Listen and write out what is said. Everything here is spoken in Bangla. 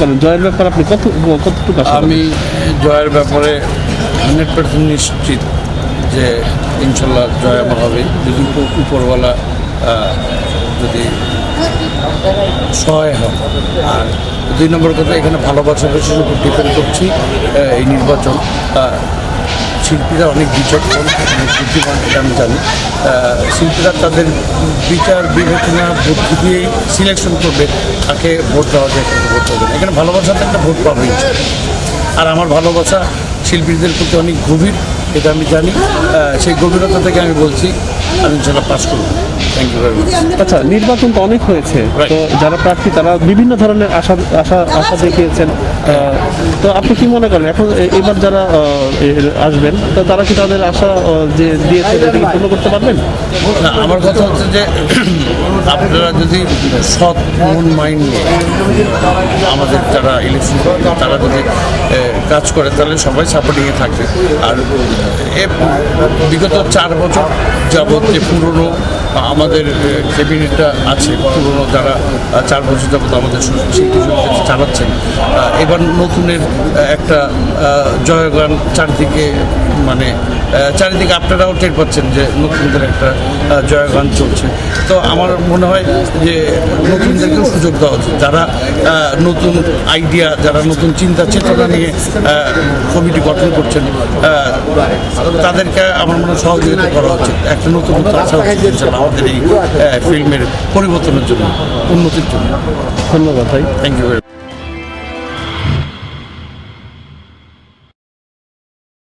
করেন জয়ের ব্যাপারে আপনি কত কতটুকু আমি জয়ের ব্যাপারে হান্ড্রেড পার্সেন্ট নিশ্চিত যে ইনশাল্লাহ জয় আমার হবে। যদি উপরওয়ালা যদি সহায় হয় আর দুই নম্বর কথা এখানে ভালোবাসা বেশির উপর ডিপেন্ড করছি এই নির্বাচন। শিল্পীরা অনেক বিচক্ষণ বুদ্ধিমান এটা আমি জানি। শিল্পীরা তাদের বিচার বিবেচনা বুদ্ধি দিয়েই সিলেকশন করবে তাকে ভোট দেওয়া যায় ভোট দেওয়া যায় না। এখানে ভালোবাসাতে একটা ভোট পাবে আর আমার ভালোবাসা শিল্পীদের প্রতি অনেক গভীর এটা আমি জানি। সেই গভীরতা থেকে আমি বলছি আমি ইনশাল্লাহ পাস করব। থ্যাংক ইউ ভেরি মাচ আচ্ছা নির্বাচন তো অনেক হয়েছে। তো যারা প্রার্থী তারা বিভিন্ন ধরনের আশা আশা আশা দেখিয়েছেন। তো আপনি কি মনে করেন? এখন এবার যারা আসবেন, তো তারা কি তাদের আশা যে দিয়েছে পূর্ণ করতে পারবেন? না, আমার কথা হচ্ছে যে, আপনারা যদি সৎ, মন, মাইন্ড আমাদের যারা ইলেকশন তারা যদি কাজ করে, তাহলে সবাই সাপোর্টিংয়ে থাকবে। আর বিগত চার বছর যাবৎ যে পুরনো আমাদের ক্যাবিনেটটা আছে, পুরনো যারা চার বছর যাবৎ আমাদের শিল্পী চালাচ্ছেন এবার নতুনের একটা জয়গান চারদিকে মানে চারিদিকে আপনারাও টের পাচ্ছেন যে নতুনদের একটা জয়গান চলছে। তো আমার মনে হয় যে নতুনদেরকেও সুযোগ দেওয়া উচিত। যারা নতুন আইডিয়া যারা নতুন চিন্তা চেতনা নিয়ে কমিটি গঠন করছেন তাদেরকে আমার মনে হয় সহযোগিতা করা উচিত। একটা নতুন উচিত আমাদের এই ফিল্মের পরিবর্তনের জন্য উন্নতির জন্য। ধন্যবাদ ভাই। Thank you